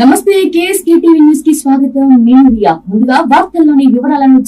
నమస్తే KSK TV న్యూస్కి స్వాగతం. నేను రియా. ముందుగా వార్తల్లోని వివరాలను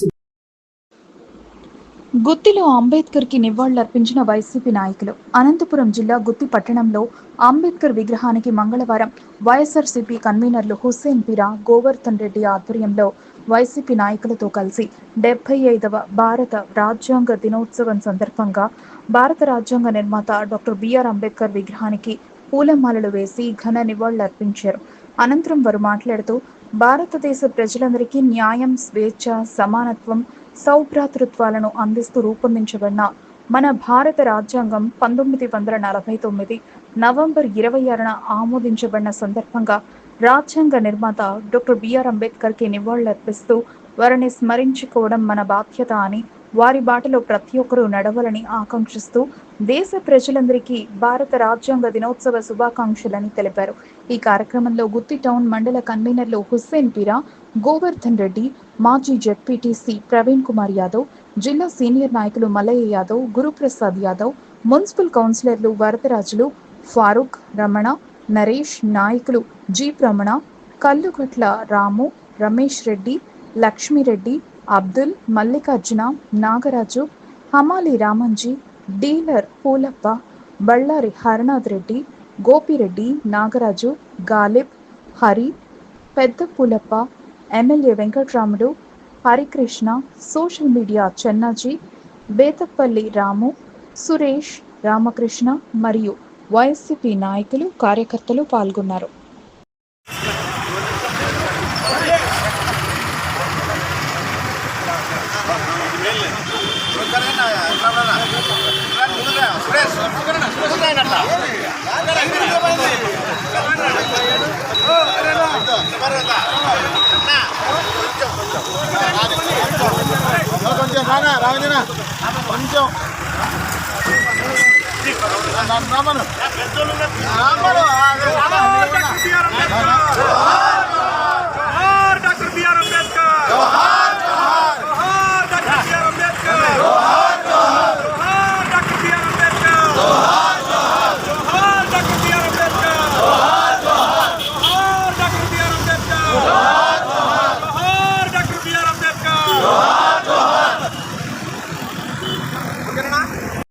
గుత్తిలో అంబేద్కర్కి నివాళులర్పించిన వైసీపీ నాయకులు. అనంతపురం జిల్లా గుత్తి పట్టణంలో అంబేద్కర్ విగ్రహానికి మంగళవారం వైఎస్ఆర్సీపీ కన్వీనర్లు హుస్సేన్ పిరా గోవర్ధన్ రెడ్డి ఆధ్వర్యంలో వైసీపీ నాయకులతో కలిసి డెబ్బై ఐదవ భారత రాజ్యాంగ దినోత్సవం సందర్భంగా భారత రాజ్యాంగ నిర్మాత డాక్టర్ బిఆర్ అంబేద్కర్ విగ్రహానికి పూలమాలలు వేసి ఘన నివాళులర్పించారు. అనంతరం వారు మాట్లాడుతూ భారతదేశ ప్రజలందరికీ న్యాయం స్వేచ్ఛ సమానత్వం సౌభ్రాతృత్వాలను అందిస్తూ రూపొందించబడిన మన భారత రాజ్యాంగం పంతొమ్మిది వందల నలభై తొమ్మిది నవంబర్ ఇరవై ఆరున ఆమోదించబడిన సందర్భంగా రాజ్యాంగ నిర్మాత డాక్టర్ బిఆర్ అంబేద్కర్కి నివాళులర్పిస్తూ వారిని స్మరించుకోవడం మన బాధ్యత అని వారి బాటలో ప్రతి ఒక్కరూ నడవాలని ఆకాంక్షిస్తూ దేశ ప్రజలందరికీ భారత రాజ్యాంగ దినోత్సవ శుభాకాంక్షలని తెలిపారు. ఈ కార్యక్రమంలో గుత్తి టౌన్ మండల కన్వీనర్లు హుస్సేన్ పీరా గోవర్ధన్ రెడ్డి మాజీ జెడ్పీటీసీ ప్రవీణ్ కుమార్ యాదవ్ జిల్లా సీనియర్ నాయకులు మల్లయ్య యాదవ్ గురుప్రసాద్ యాదవ్ మున్సిపల్ కౌన్సిలర్లు వరదరాజులు ఫారూక్ రమణ నరేష్ నాయకులు జీప్ రమణ కల్లుగట్ల రాము రమేష్ రెడ్డి లక్ష్మిరెడ్డి అబ్దుల్ మల్లికార్జున నాగరాజు హమాలి రామంజీ డీలర్ పూలప్ప బళ్ళారి హరనాథ్ రెడ్డి గోపిరెడ్డి నాగరాజు గాలిబ్ హరి పెద్ద Pulappa MLA Venkatramudu Harikrishna social media Chennaji Bethapalli Ramu Suresh Ramakrishna మరియు వైసీపీ నాయకులు కార్యకర్తలు పాల్గొన్నారు. కొంచెం రానా రామజన కొంచెం రామను. రామను.